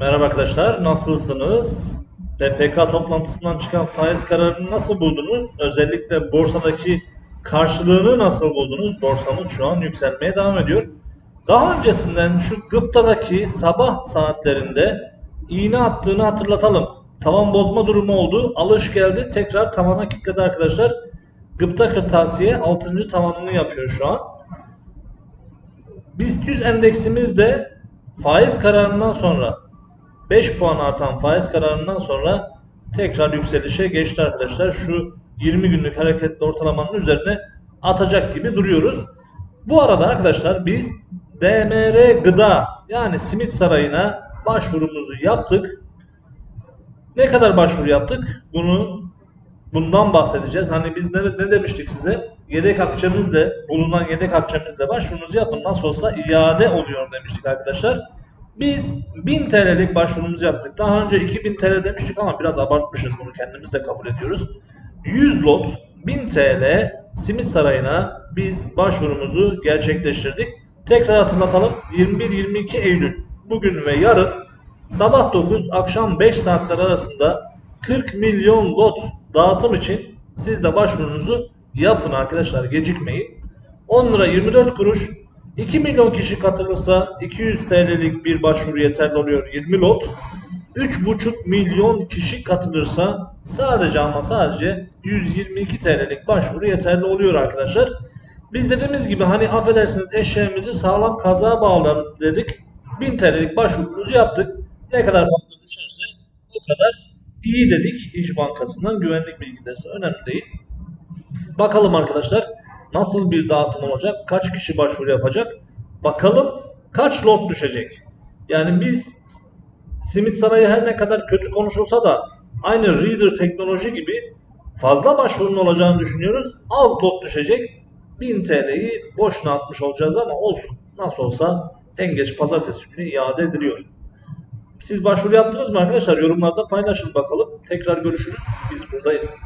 Merhaba arkadaşlar, nasılsınız? PPK toplantısından çıkan faiz kararını nasıl buldunuz? Özellikle borsadaki karşılığını nasıl buldunuz? Borsamız şu an yükselmeye devam ediyor. Daha öncesinden şu gıptadaki sabah saatlerinde iğne attığını hatırlatalım. Tavan bozma durumu oldu. Alış geldi. Tekrar tavana kilitledi arkadaşlar. Gıpta kırtasiye 6. tavanını yapıyor şu an. BIST 100 endeksimiz de faiz kararından sonra 5 puan artan faiz kararından sonra tekrar yükselişe geçti arkadaşlar. Şu 20 günlük hareketli ortalamanın üzerine atacak gibi duruyoruz. Bu arada arkadaşlar biz DMR Gıda yani Simit Sarayı'na başvurumuzu yaptık. Ne kadar başvuru yaptık? Bunu bundan bahsedeceğiz. Hani biz ne, ne demiştik size? Yedek akçemizle, bulunan yedek akçemizle başvurunuzu yapın. Nasıl olsa iade oluyor demiştik arkadaşlar. Biz 1000 TL'lik başvurumuzu yaptık. Daha önce 2000 TL demiştik ama biraz abartmışız bunu kendimiz de kabul ediyoruz. 100 lot 1000 TL Simit Sarayı'na biz başvurumuzu gerçekleştirdik. Tekrar hatırlatalım 21-22 Eylül bugün ve yarın sabah 9 akşam 5 saatler arasında 40 milyon lot dağıtım için siz de başvurunuzu yapın arkadaşlar gecikmeyin. 10 lira 24 kuruş 2 milyon kişi katılırsa 200 TL'lik bir başvuru yeterli oluyor 20 lot. 3,5 milyon kişi katılırsa sadece ama sadece 122 TL'lik başvuru yeterli oluyor arkadaşlar. Biz dediğimiz gibi hani affedersiniz eşeğimizi sağlam kazağa bağlarım dedik. 1000 TL'lik başvurumuzu yaptık. Ne kadar fazla düşerse o kadar iyi dedik İş Bankası'ndan güvenlik bilgileri önemli değil. Bakalım arkadaşlar nasıl bir dağıtım olacak? Kaç kişi başvuru yapacak? Bakalım kaç lot düşecek? Yani biz Simit Sarayı her ne kadar kötü konuşulsa da aynı Reader teknoloji gibi fazla başvurunun olacağını düşünüyoruz. Az lot düşecek. 1000 TL'yi boşuna atmış olacağız ama olsun. Nasıl olsa en geç pazartesi günü iade ediliyor. Siz başvuru yaptınız mı arkadaşlar? Yorumlarda paylaşın bakalım. Tekrar görüşürüz. Biz buradayız.